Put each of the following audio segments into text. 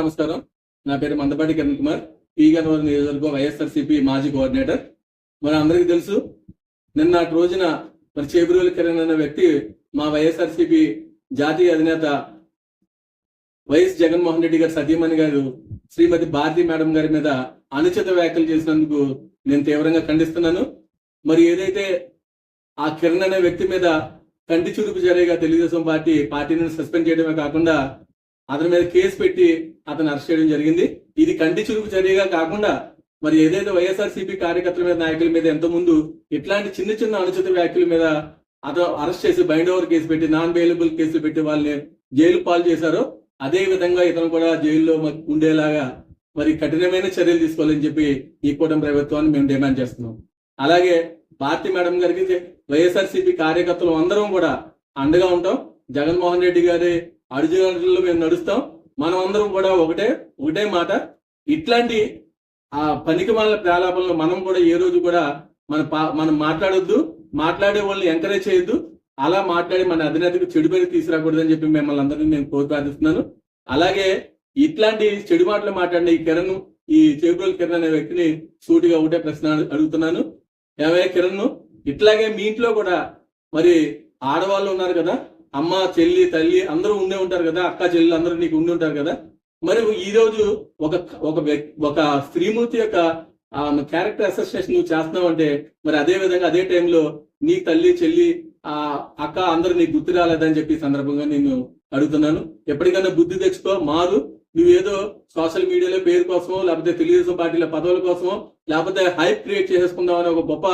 నమస్కారం. నా పేరు మందపాటి కిరణ్ కుమార్. ఈ గన్నవరం నియోజకవర్గం వైఎస్ఆర్సీపీ మాజీ కోఆర్డినేటర్. మన అందరికీ తెలుసు నిన్న రోజున మరి చేబురువుల కిరణ్ అనే వ్యక్తి మా వైఎస్ఆర్సీపీ జాతీయ అధినేత వైఎస్ జగన్మోహన్ రెడ్డి గారి సతీమణి గారు శ్రీమతి భారతి మేడం గారి మీద అనుచిత వ్యాఖ్యలు చేసినందుకు నేను తీవ్రంగా ఖండిస్తున్నాను. మరి ఏదైతే ఆ కిరణ్ అనే వ్యక్తి మీద కంటి చూరుపు జరిగా తెలుగుదేశం పార్టీ పార్టీని సస్పెండ్ చేయడమే కాకుండా అతని మీద కేసు పెట్టి అతను అరెస్ట్ చేయడం జరిగింది. ఇది కంటి చురుకు చర్యగా కాకుండా మరి ఏదైతే వైఎస్ఆర్ సిపి కార్యకర్తల మీద నాయకుల మీద ఎంత ముందు ఇట్లాంటి చిన్న చిన్న అనుచిత వ్యాఖ్యల మీద అతను అరెస్ట్ చేసి బైండ్ ఓవర్ కేసు పెట్టి నాన్ బెయిలబుల్ కేసులు పెట్టి వాళ్ళని జైలు పాలు చేశారో అదే విధంగా ఇతను కూడా జైల్లో ఉండేలాగా మరి కఠినమైన చర్యలు తీసుకోవాలని చెప్పి ఈ కూటమి ప్రభుత్వాన్ని మేము డిమాండ్ చేస్తున్నాం. అలాగే భారతి మేడం గారికి వైఎస్ఆర్ సిపి కార్యకర్తలు అందరం కూడా అండగా ఉంటాం. జగన్మోహన్ రెడ్డి గారి అడుగుజాడల్లో మేము నడుస్తాం. మనం అందరం కూడా ఒకటే ఒకటే మాట. ఇట్లాంటి ఆ పనికి మాల మనం కూడా ఏ రోజు కూడా మన పా- మనం మాట్లాడొద్దు. మాట్లాడే వాళ్ళని ఎంకరేజ్ చేయొద్దు. అలా మాట్లాడి మన అధినేతకు చెడు పేరు తీసుకురాకూడదని చెప్పి మిమ్మల్ని అందరినీ నేను కోరి ప్రార్థిస్తున్నాను. అలాగే ఇట్లాంటి చెడు మాటలు మాట్లాడిన ఈ కిరణ్ ఈ చేపూరు కిరణ్ అనే వ్యక్తిని సూటిగా ఒకటే ప్రశ్న అడుగుతున్నాను. ఏమయ్య కిరణ్ ఇట్లాగే మీ ఇంట్లో కూడా మరి ఆడవాళ్ళు ఉన్నారు కదా అమ్మ చెల్లి తల్లి అందరూ ఉండే ఉంటారు కదా అక్క చెల్లి అందరూ నీకు ఉండి ఉంటారు కదా. మరి ఈ రోజు ఒక ఒక ఒక స్త్రీమూర్తి యొక్క క్యారెక్టర్ అసోసియేషన్ నువ్వు చేస్తున్నావు అంటే మరి అదే విధంగా అదే టైంలో నీ తల్లి చెల్లి ఆ అక్క అందరూ నీకు గుర్తు రాలేదని చెప్పి సందర్భంగా నేను అడుగుతున్నాను. ఎప్పటికైనా బుద్ధి తెచ్చుకో మారు. నువ్వేదో సోషల్ మీడియాలో పేరు కోసమో లేకపోతే తెలుగుదేశం పార్టీల పదవుల కోసమో లేకపోతే హైప్ క్రియేట్ చేసుకుందాం అనే ఒక గొప్ప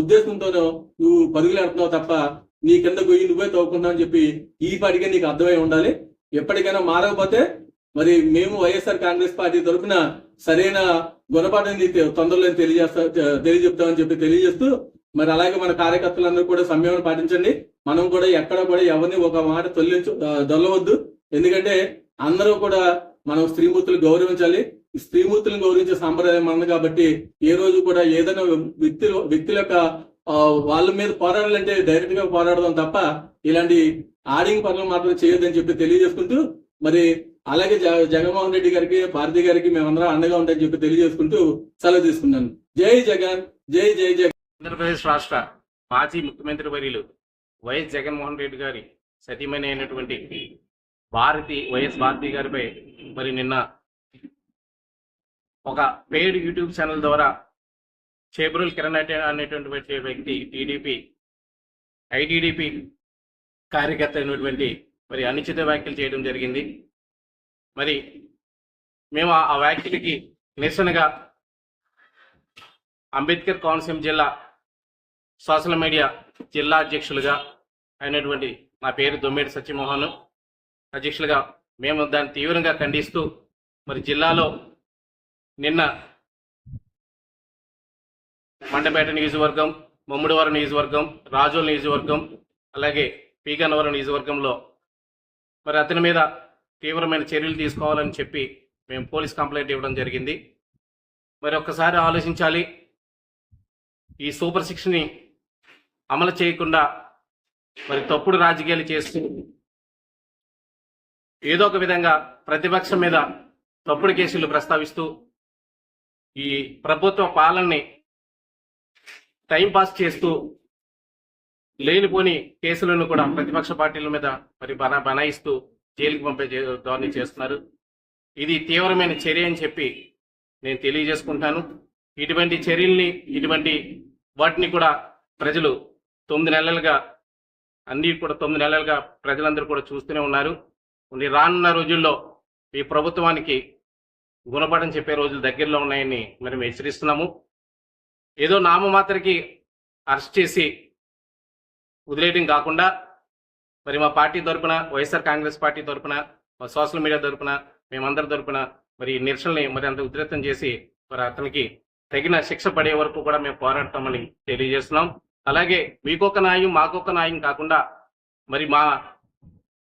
ఉద్దేశంతోనో నువ్వు పరుగులేడుతున్నావు తప్ప నీ కింద గొయ్యి నువ్వే తవ్వుకుంటావు అని చెప్పి ఈ పాటికే నీకు అర్థమై ఉండాలి. ఎప్పటికైనా మారకపోతే మరి మేము వైఎస్ఆర్ కాంగ్రెస్ పార్టీ తరఫున సరైన గుణపాఠం తొందరలో తెలియజేస్తా తెలియజెప్తామని చెప్పి తెలియజేస్తూ మరి అలాగే మన కార్యకర్తలందరూ కూడా సంయమనం పాటించండి. మనం కూడా ఎక్కడ కూడా ఎవరిని ఒక మాట తొలగించు దొల్లవద్దు. ఎందుకంటే అందరూ కూడా మనం స్త్రీమూర్తులు గౌరవించాలి. స్త్రీమూర్తులను గౌరవించే సాంప్రదాయం మనది కాబట్టి ఏ రోజు కూడా ఏదైనా వ్యక్తి వ్యక్తుల యొక్క వాళ్ళ మీద పోరాడాలంటే డైరెక్ట్గా పోరాడదాం తప్ప ఇలాంటి ఆడింగ్ పనులు మాత్రం చేయొద్దని చెప్పి తెలియజేసుకుంటూ మరి అలాగే జగన్మోహన్ రెడ్డి గారికి భారతి గారికి మేమందరం అండగా ఉంటాయని చెప్పి తెలియజేసుకుంటూ సెలవు తీసుకున్నాను. జై జగన్ జై జై జగన్. ఆంధ్రప్రదేశ్ రాష్ట్ర మాజీ ముఖ్యమంత్రి వర్యులు వైఎస్ జగన్మోహన్ రెడ్డి గారి సతీమణి అయినటువంటి భారతి వైఎస్ భారతి గారిపై మరి నిన్న ఒక పెయిడ్ యూట్యూబ్ ఛానల్ ద్వారా చేబ్రుల్ కిరణ్ అనేటువంటి వ్యక్తి టీడీపీ ఐటీడీపీ కార్యకర్త అయినటువంటి మరి అనుచిత వ్యాఖ్యలు చేయడం జరిగింది. మరి మేము ఆ- ఆ వ్యాఖ్యలకి నిరసనగా అంబేద్కర్ కోనసీమ జిల్లా సోషల్ మీడియా జిల్లా అధ్యక్షులుగా అయినటువంటి నా పేరు దొమ్మేటి సత్యమోహన్. అధ్యక్షులుగా మేము దాన్ని తీవ్రంగా ఖండిస్తూ మరి జిల్లాలో నిన్న మండపేట నియోజకవర్గం మమ్ముడివారం నియోజకవర్గం రాజోల్ నియోజకవర్గం అలాగే పీగన్నవరం నియోజకవర్గంలో మరి అతని మీద తీవ్రమైన చర్యలు తీసుకోవాలని చెప్పి మేము పోలీస్ కంప్లైంట్ ఇవ్వడం జరిగింది. మరి ఒక్కసారి ఆలోచించాలి. ఈ సూపర్ సిక్స్ అమలు చేయకుండా మరి తప్పుడు రాజకీయాలు చేస్తూ ఏదో ఒక విధంగా ప్రతిపక్షం మీద తప్పుడు కేసులు ప్రస్తావిస్తూ ఈ ప్రభుత్వ పాలనని టైం పాస్ చేస్తూ లేనిపోని కేసులను కూడా ప్రతిపక్ష పార్టీల మీద మరి బనా బనాయిస్తూ జైలుకి పంపే ధోరణి చేస్తున్నారు. ఇది తీవ్రమైన చర్య అని చెప్పి నేను తెలియజేసుకుంటాను. ఇటువంటి చర్యల్ని ఇటువంటి వాటిని కూడా ప్రజలు తొమ్మిది నెలలుగా అన్ని కూడా తొమ్మిది నెలలుగా ప్రజలందరూ కూడా చూస్తూనే ఉన్నారు. కొన్ని రానున్న రోజుల్లో ఈ ప్రభుత్వానికి గుణపడని చెప్పే రోజులు దగ్గరలో ఉన్నాయని మేము హెచ్చరిస్తున్నాము. ఏదో నామమాత్రకి అరెస్ట్ చేసి వదిలేయడం కాకుండా మరి మా పార్టీ తరపున వైఎస్ఆర్ కాంగ్రెస్ పార్టీ తరపున మా సోషల్ మీడియా తరపున మేమందరి తరపున మరి నిరసనని మరి అంత ఉధృతం చేసి మరి అతనికి తగిన శిక్ష పడే వరకు కూడా మేము పోరాడతామని తెలియజేస్తున్నాం. అలాగే మీకొక న్యాయం మాకొక న్యాయం కాకుండా మరి మా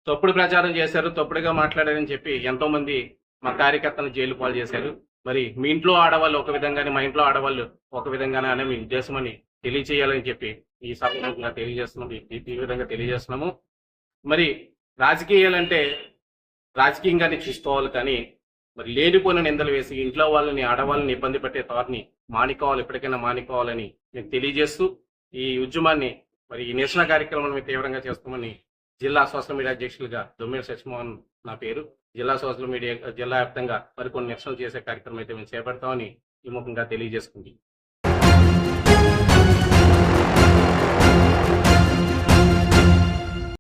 తప్పుడు ప్రచారం చేశారు తప్పుడుగా మాట్లాడారని చెప్పి ఎంతోమంది మా కార్యకర్తలను జైలు పాలు చేశారు. మరి మీ ఇంట్లో ఆడవాళ్ళు ఒక విధంగానే మా ఇంట్లో ఆడవాళ్ళు ఒక విధంగానే అనే ఉద్దేశమని ఉద్దేశం తెలియచేయాలని చెప్పి ఈ సందర్భంగా తెలియజేస్తున్నాం ఈ- ఈ విధంగా తెలియజేస్తున్నాము. మరి రాజకీయాలంటే రాజకీయంగా చూసుకోవాలి కానీ మరి లేనిపోయిన నిందలు వేసి ఇంట్లో వాళ్ళని ఆడవాళ్ళని ఇబ్బంది పెట్టే తారిని మానుకోవాలి ఎప్పటికైనా మానుకోవాలని నేను తెలియజేస్తూ ఈ ఉద్యమాన్ని మరి ఈ నిరసన కార్యక్రమాన్ని మేము తీవ్రంగా చేస్తామని జిల్లా సోషల్ మీడియా అధ్యక్షులుగా దొమ్మిడి సత్యమోహన్ నా పేరు. జిల్లా సోషల్ మీడియా జిల్లా వ్యాప్తంగా మరికొన్ని నిరసనలు చేసే కార్యక్రమం అయితే మేము చేపడతామని ఈ ముఖంగా తెలియజేసుకుంది.